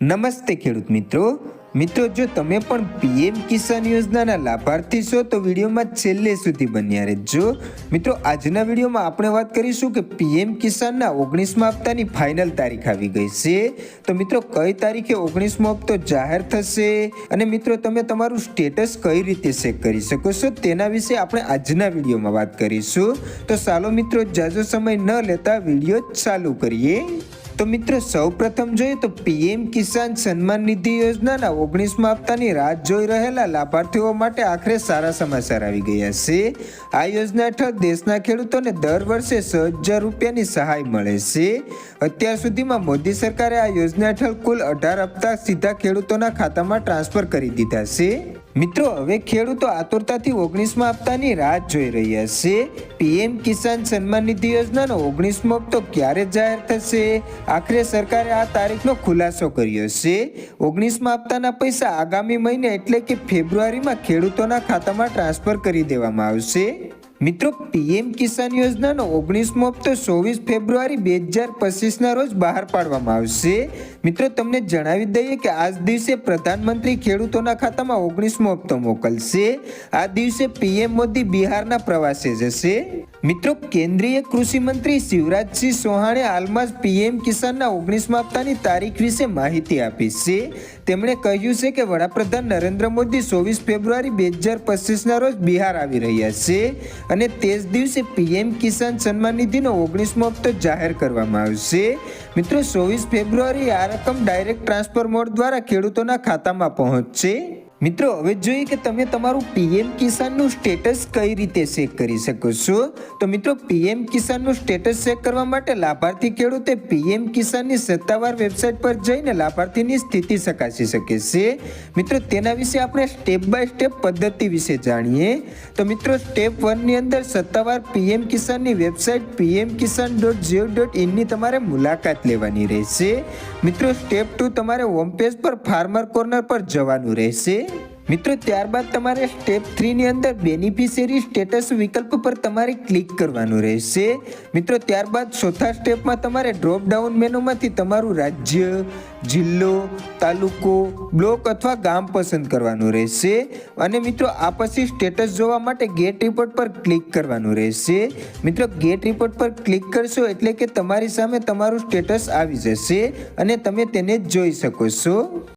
નમસ્તે ખેડૂત મિત્રો. મિત્રો, જો તમે પણ પીએમ કિસાન યોજનાના લાભાર્થી છો, તો વિડીયોમાં છેલ્લે સુધી બન્યા રહેજો. મિત્રો, આજના વિડીયોમાં આપણે વાત કરીશું કે પીએમ કિસાનના ઓગણીસમા હપ્તાની ફાઇનલ તારીખ આવી ગઈ છે. તો મિત્રો, કઈ તારીખે ઓગણીસમો હપ્તો જાહેર થશે? અને મિત્રો, તમે તમારું સ્ટેટસ કઈ રીતે ચેક કરી શકો છો? તેના વિશે આપણે આજના વિડીયોમાં વાત કરીશું. તો ચાલો મિત્રો, જાજો સમય ન લેતા વીડિયો ચાલુ કરીએ. તો મિત્રો સૌ પ્રથમ જોઈએ તો પીએમ કિસાન સન્માન નિધિ યોજનાના ઓગણીસમા હપ્તાની રાહ જોઈ રહેલા લાભાર્થીઓ માટે આખરે સારા સમાચાર આવી ગયા છે. આ યોજના હેઠળ દેશના ખેડૂતોને દર વર્ષે છ હજાર રૂપિયાની સહાય મળે છે. અત્યાર સુધીમાં મોદી સરકારે આ યોજના હેઠળ કુલ અઢાર હપ્તા સીધા ખેડૂતોના ખાતામાં ટ્રાન્સફર કરી દીધા છે. મિત્રો, હવે ખેડૂતો આતુરતાથી ઓગણીસમા હપ્તાની રાહ જોઈ રહ્યા છે. પીએમ કિસાન સન્માન નિધિ યોજનાનો ઓગણીસમો હપ્તો ક્યારે જાહેર થશે? આખરે સરકારે આ તારીખનો ખુલાસો કર્યો છે. ઓગણીસમા હપ્તાના પૈસા આગામી મહિને એટલે કે ફેબ્રુઆરીમાં ખેડૂતોના ખાતામાં ટ્રાન્સફર કરી દેવામાં આવશે. મિત્રો, પીએમ કિસાન યોજનાનો ઓગણીસમો હપ્તો ચોવીસ ફેબ્રુઆરી બે હજાર પચીસના રોજ બહાર પાડવામાં આવશે. મિત્રો, તમને જણાવી દઈએ કે આજ દિવસે પ્રધાનમંત્રી ખેડૂતોના ખાતામાં ઓગણીસમો હપ્તો મોકલશે. આ દિવસે પીએમ મોદી બિહારના પ્રવાસે જશે. મિત્રો, કેન્દ્રીય કૃષિ મંત્રી શિવરાજસિંહ ચૌહાણે હાલમાં જ પીએમ કિસાનના ઓગણીસમા હપ્તાની તારીખ વિશે માહિતી આપી છે. તેમણે કહ્યું છે કે વડાપ્રધાન નરેન્દ્ર મોદી ચોવીસ ફેબ્રુઆરી બે હજાર પચીસના રોજ બિહાર આવી રહ્યા છે અને તે જ દિવસે પીએમ કિસાન સન્માન નિધિનો ઓગણીસમો હપ્તો જાહેર કરવામાં આવશે મિત્રો, ચોવીસ ફેબ્રુઆરી આ રકમ ડાયરેક્ટ ટ્રાન્સફર મોડ દ્વારા ખેડૂતોના ખાતામાં પહોંચશે. મિત્રો, હવે જોઈએ કે તમે તમારું પીએમ કિસાનનું સ્ટેટસ કઈ રીતે ચેક કરી શકો છો? તો મિત્રો, પીએમ કિસાનનું સ્ટેટસ ચેક કરવા માટે લાભાર્થી ખેડૂતે પીએમ કિસાનની સત્તાવાર વેબસાઇટ પર જઈને લાભાર્થીની સ્થિતિ ચકાસી શકે છે. મિત્રો, તેના વિશે આપણે સ્ટેપ બાય સ્ટેપ પદ્ધતિ વિશે જાણીએ. તો મિત્રો સ્ટેપ વનની અંદર સત્તાવાર PM કિસાનની website PM Kisan dot gov dot ઇનની તમારે મુલાકાત લેવાની રહેશે. મિત્રો સ્ટેપ ટુ તમારે હોમ પર ફાર્મર કોર્નર પર જવાનું રહેશે. મિત્રો, ત્યારબાદ તમારે સ્ટેપ થ્રીની અંદર બેનિફિશિયરી સ્ટેટસ વિકલ્પ પર તમારે ક્લિક કરવાનું રહેશે. મિત્રો, ત્યારબાદ ચોથા સ્ટેપમાં તમારે ડ્રોપ ડાઉન મેનુમાંથી તમારું રાજ્ય, જિલ્લો, તાલુકો બ્લોક અથવા ગામ પસંદ કરવાનું રહેશે. અને મિત્રો, આ પછી સ્ટેટસ જોવા માટે ગેટ રિપોર્ટ પર ક્લિક કરવાનું રહેશે. મિત્રો ગેટ રિપોર્ટ પર ક્લિક કરશો એટલે કે તમારી સામે તમારું સ્ટેટસ આવી જશે અને તમે તેને જોઈ શકો છો.